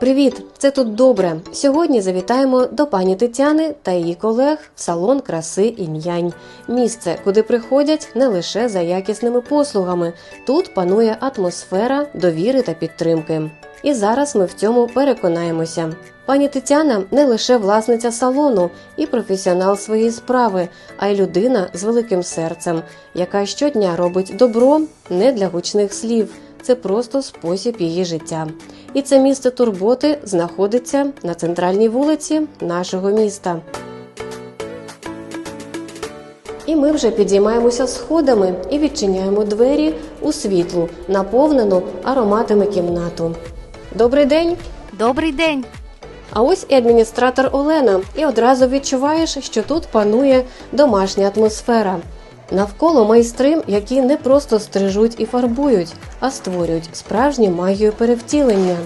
Привіт! Це тут добре. Сьогодні завітаємо до пані Тетяни та її колег в салон краси інь-янь. Місце, куди приходять не лише за якісними послугами. Тут панує атмосфера довіри та підтримки. І зараз ми в цьому переконаємося. Пані Тетяна не лише власниця салону і професіонал своєї справи, а й людина з великим серцем, яка щодня робить добро не для гучних слів. Це просто спосіб її життя. І це місце турботи знаходиться на центральній вулиці нашого міста. І ми вже підіймаємося сходами і відчиняємо двері у світлу, наповнену ароматами кімнату. Добрий день! Добрий день. А ось і адміністратор Олена, і одразу відчуваєш, що тут панує домашня атмосфера. Навколо майстри, які не просто стрижуть і фарбують, а створюють справжню магію перевтілення.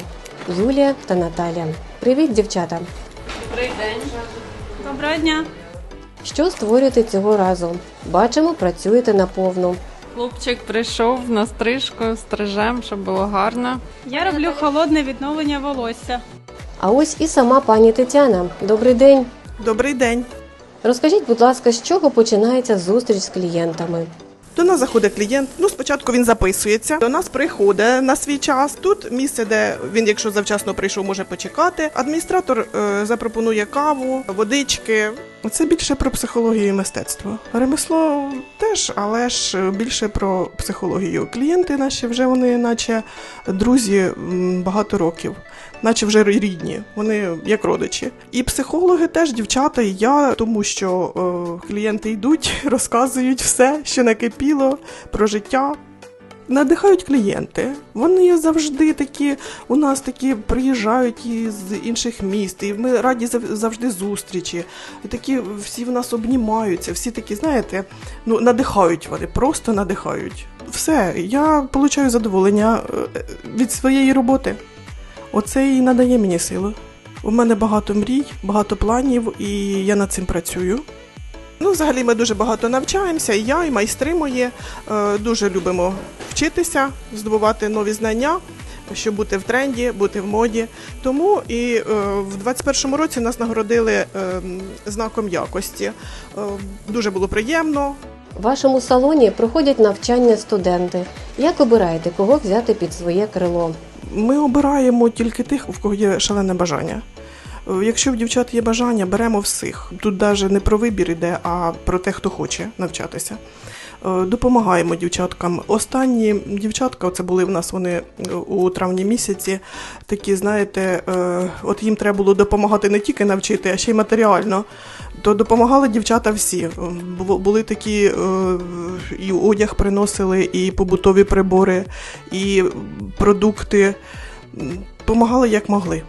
Юлія та Наталя. Привіт, дівчата! Доброго дня. Що створюєте цього разу? Бачимо, працюєте наповну. Хлопчик прийшов на стрижку, стрижем, щоб було гарно. Я роблю холодне відновлення волосся. А ось і сама пані Тетяна. Добрий день! Добрий день. Розкажіть, будь ласка, з чого починається зустріч з клієнтами? До нас заходить клієнт. Ну, спочатку він записується. До нас приходить на свій час. Тут місце, де він, якщо завчасно прийшов, може почекати. Адміністратор е, запропонує каву, водички. Це більше про психологію і мистецтво. Ремесло теж, але ж більше про психологію. Клієнти наші вже вони, наче друзі, багато років. Наче вже рідні, вони як родичі. І психологи теж дівчата, і я, тому що е, клієнти йдуть, розказують все, що накипіло про життя. Надихають клієнти. Вони завжди такі, у нас такі приїжджають із інших міст, і ми раді зав- завжди зустрічі. Такі всі в нас обнімаються, всі такі, знаєте, ну надихають вони, просто надихають. Все, я отримую задоволення е, від своєї роботи. Оце і надає мені сили. У мене багато мрій, багато планів, і я над цим працюю. Ну, взагалі, ми дуже багато навчаємося, і я, і майстри мої е, дуже любимо вчитися, здобувати нові знання, щоб бути в тренді, бути в моді. Тому і е, в 21-му році нас нагородили е, знаком якості. Дуже було приємно. В вашому салоні проходять навчання студенти. Як обираєте, кого взяти під своє крило? Ми обираємо тільки тих, в кого є шалене бажання. Е, Якщо в дівчат є бажання, беремо всіх. Тут навіть не про вибір іде, а про те, хто хоче навчатися. Е, Допомагаємо дівчаткам. Останні дівчатка, це були в нас вони е, у травні місяці. Такі, знаєте, от їм треба було допомагати не тільки навчити, а ще й матеріально. То допомагали дівчата всі. Були такі і одяг приносили, і побутові прибори, і продукти. Помагали як могли.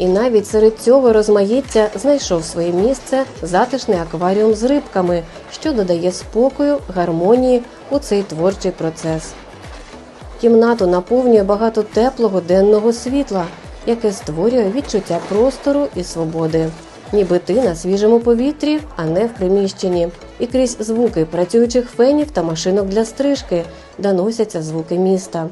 І навіть серед цього розмаїття знайшов своє місце затишний акваріум з рибками, що додає спокою, гармонії у цей творчий процес. Кімнату наповнює багато теплого денного світла, яке створює відчуття простору і свободи. Ніби ти на свіжому повітрі, а не в приміщенні. І крізь звуки працюючих фенів та машинок для стрижки доносяться звуки міста.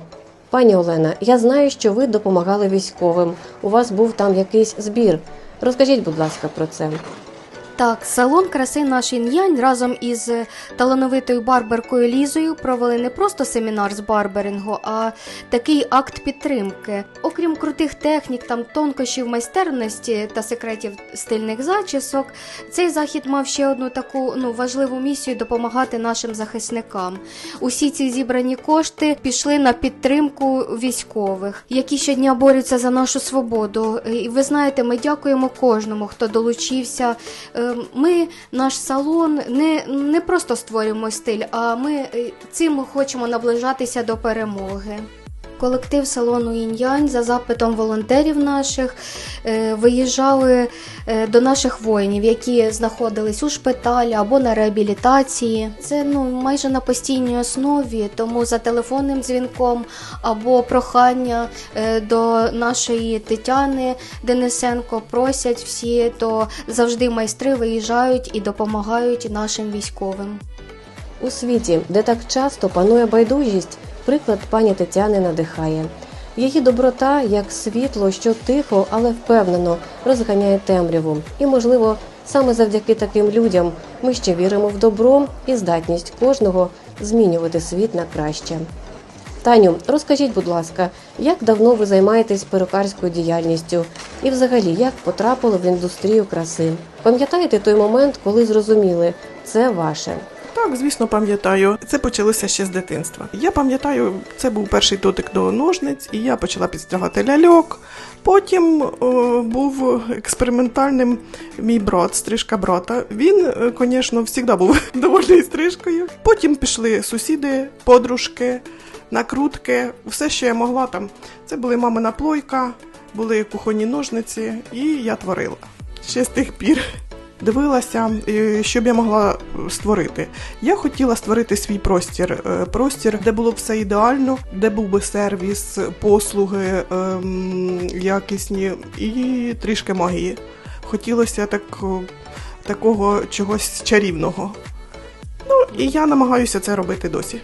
Пані Олена, я знаю, що ви допомагали військовим. У вас був там якийсь збір. Розкажіть, будь ласка, про це. Так, салон краси наш інь-янь разом із е, талановитою барберкою Лізою провели не просто семінар з барберингу, а такий акт підтримки. Окрім крутих технік, там тонкощів майстерності та секретів стильних зачісок, цей захід мав ще одну таку ну важливу місію допомагати нашим захисникам. Усі ці зібрані кошти пішли на підтримку військових, які щодня борються за нашу свободу. І ви знаєте, ми дякуємо кожному, хто долучився. Е, Ми наш салон не, не просто створюємо стиль, а ми е, цим хочемо наближатися до перемоги. Колектив салону Інь-Янь за запитом волонтерів наших е, виїжджали е, до наших воїнів, які знаходились у шпиталі або на реабілітації. Це ну майже на постійній основі, тому за телефонним дзвінком або прохання е, до нашої Тетяни Денисенко просять всі, то завжди майстри виїжджають і допомагають нашим військовим. У світі, де так часто панує байдужість, приклад пані Тетяни надихає. Її доброта як світло, що тихо, але впевнено розганяє темряву. І, можливо, саме завдяки таким людям ми ще віримо в добро і здатність кожного змінювати світ на краще. Таню, розкажіть, будь ласка, як давно ви займаєтесь перукарською діяльністю і взагалі як потрапили в індустрію краси? Пам'ятаєте той момент, коли зрозуміли це ваше? Так, звісно, пам'ятаю. Це почалося ще з дитинства. Я пам'ятаю, це був перший дотик до ножниць, і я почала підстригати ляльок. Потім е, був експериментальним мій брат, стрижка брата. Він, е, звісно, завжди був довольний стрижкою. Потім пішли сусіди, подружки, накрутки, все, що я могла там. Це були мамина плойка, були кухонні ножниці, і я творила ще з тих пір. Дивилася, е, що б я могла е, створити. Я хотіла створити свій простір, е, простір, де було б все ідеально, де був би сервіс, послуги ем, якісні і трішки магії. Хотілося так, такого чогось чарівного. Ну і я намагаюся це робити досі.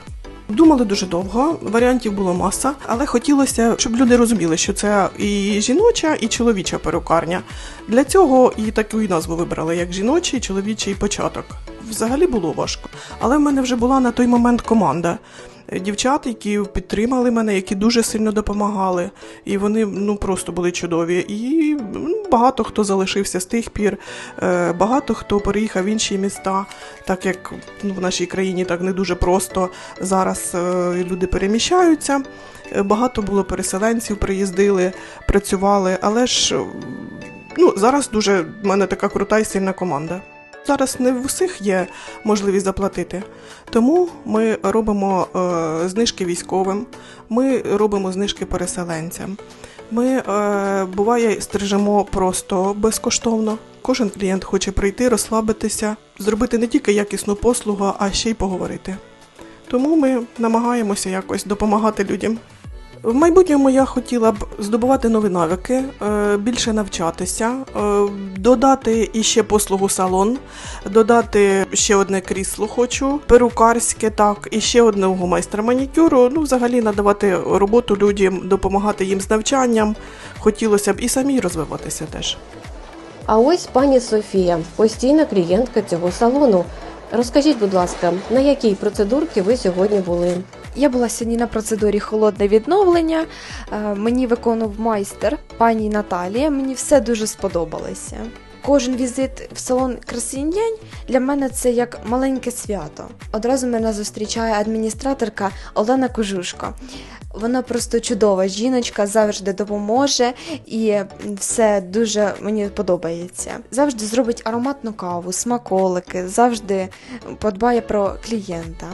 Думали дуже довго, варіантів було маса, але хотілося, щоб люди розуміли, що це і жіноча, і чоловіча перукарня. Для цього і таку і назву вибрали, як жіночий, чоловічий початок. Взагалі було важко. Але в мене вже була на той момент команда. Е, Дівчат, які підтримали мене, які дуже сильно допомагали, і вони ну просто були чудові. І ну, багато хто залишився з тих пір, е, багато хто переїхав в інші міста, так як ну, в нашій країні так не дуже просто зараз е, люди переміщаються. Багато було переселенців, приїздили, працювали, але ж ну, зараз дуже в мене така крута і сильна команда. Зараз не в усіх є можливість заплатити, тому ми робимо е, знижки військовим, ми робимо знижки переселенцям. Ми е, буває стрижемо просто безкоштовно. Кожен клієнт хоче прийти, розслабитися, зробити не тільки якісну послугу, а ще й поговорити. Тому ми намагаємося якось допомагати людям. В майбутньому я хотіла б здобувати нові навики, е, більше навчатися, е, додати іще послугу салон, додати ще одне крісло хочу, перукарське, так, і ще одного майстра манікюру. Ну, взагалі надавати роботу людям, допомагати їм з навчанням. Хотілося б і самій розвиватися теж. А ось пані Софія, постійна клієнтка цього салону. Розкажіть, будь ласка, на якій процедурці ви сьогодні були? Я була сьогодні на процедурі холодне відновлення. Е, Мені виконував майстер пані Наталія. Мені все дуже сподобалося. Кожен візит в салон Красинь-Янь для мене це як маленьке свято. Одразу мене зустрічає адміністраторка Олена Кожушко. Вона просто чудова жіночка, завжди допоможе і все дуже мені подобається. Завжди зробить ароматну каву, смаколики, завжди подбає про клієнта.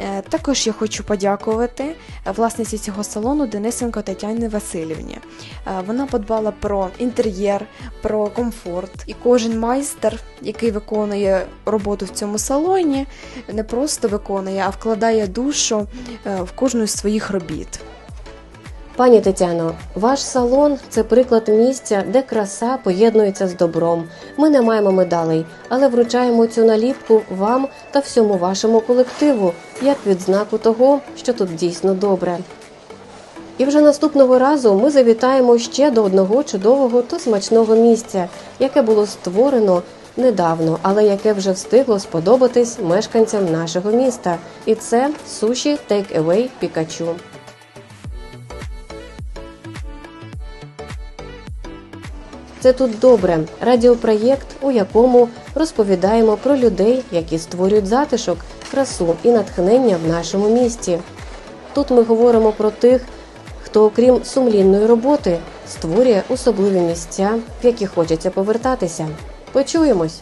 Е, Також я хочу подякувати власниці цього салону Денисенко Тетяні Васильівні. Е, Вона подбала про інтер'єр, про комфорт. І кожен майстер, який виконує роботу в цьому салоні, не просто виконує, а вкладає душу е, в кожну з своїх робіт. Пані Тетяно, ваш салон це приклад місця, де краса поєднується з добром. Ми не маємо медалей, але вручаємо цю наліпку вам та всьому вашому колективу, як відзнаку того, що тут дійсно добре. І вже наступного разу ми завітаємо ще до одного чудового та смачного місця, яке було створено недавно, але яке вже встигло сподобатись мешканцям нашого міста. І це суші Take Away Пікачу. Це тут добре. Радіопроєкт, у якому розповідаємо про людей, які створюють затишок, красу і натхнення в нашому місті. Тут ми говоримо про тих, хто, окрім сумлінної роботи, створює особливі місця, в які хочеться повертатися. Почуємось!